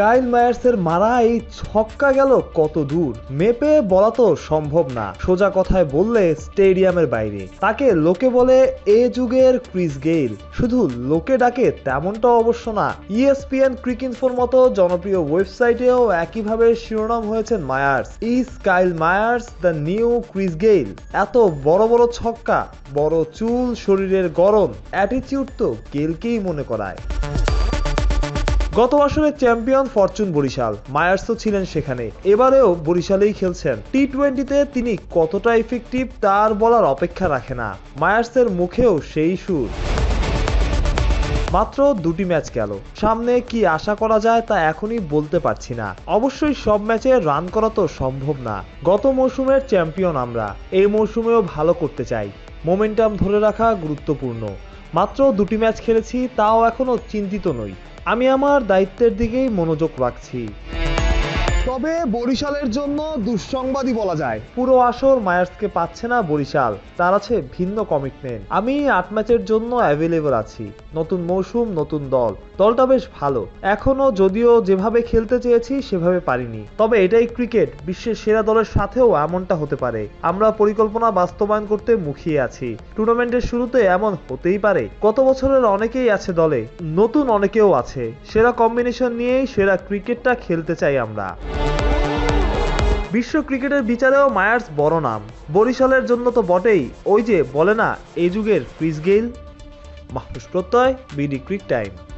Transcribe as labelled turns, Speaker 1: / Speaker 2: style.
Speaker 1: কাইল মায়ার্সের মারা এই ছক্কা গেল কত দূর? মেপে বলা তো সম্ভব না। সোজা কথায় বললে স্টেডিয়ামের বাইরে। তাকে লোকে বলে এ যুগের ক্রিস গেইল। শুধু লোকে ডাকে তেমনটা অবশ্য না। ইএসপিএন ক্রিকিনফোর মতো জনপ্রিয় ওয়েবসাইটেও একইভাবে শিরোনাম হয়েছেন Myers. Is Kyle Myers, the new Chris Gayle. এত বড় বড় ছক্কা, বড় চুল, শরীরের গরম, অ্যাটিচিউড তো গেলকেই মনে করায়। গত বছরের চ্যাম্পিয়ন ফরচুন বরিশাল মায়ার্সও ছিলেন সেখানে। এবারেও বরিশালেই খেলছেন। টি টোয়েন্টিতে তিনি কতটা ইফেক্টিভ তার বলার অপেক্ষা রাখে না। মায়ার্সের মুখেও সেই সুর। মাত্র দুটি ম্যাচ গেল। সামনে কি আশা করা যায় তা এখনই বলতে পারছি না। অবশ্যই সব ম্যাচে রান করা তো সম্ভব না। গত মৌসুমের চ্যাম্পিয়ন আমরা। এই মৌসুমেও ভালো করতে চাই। মোমেন্টাম ধরে রাখা গুরুত্বপূর্ণ। মাত্র দুটি ম্যাচ খেলেছি তাও এখনও চিন্তিত নই। আমি আমার দায়িত্বের দিকেই মনোযোগ রাখছি।
Speaker 2: তবে বরিশালের জন্য দুঃসংবাদই বলা যায়।
Speaker 1: পুরো আসর মায়ার্সকে পাচ্ছে না বরিশাল। তার আছে ভিন্ন কমিটমেন্ট আমি আট ম্যাচের জন্য অ্যাভেলেবল আছি। নতুন মৌসুম, নতুন দল। দলটা বেশ ভালো। এখনও যদিও যেভাবে খেলতে চেয়েছি, সেভাবে পারিনি। তবে এটাই ক্রিকেট বিশ্বের সেরা দলের সাথেও এমনটা হতে পারে। আমরা পরিকল্পনা বাস্তবায়ন করতে মুখিয়ে আছি। টুর্নামেন্টের শুরুতে এমন হতেই পারে। গত বছরের অনেকেই আছে দলে, নতুন অনেকেও আছে। সেরা কম্বিনেশন নিয়েই সেরা ক্রিকেটটা খেলতে চাই আমরা। বিশ্ব ক্রিকেটের বিচারেও মায়ার্স বড় নাম। বরিশালের জন্য তো বটেই। ওই যে বলে না, এই যুগের ক্রিস গেইল, মাহফুজ প্রত্যয়, বিডি ক্রিক টাইম।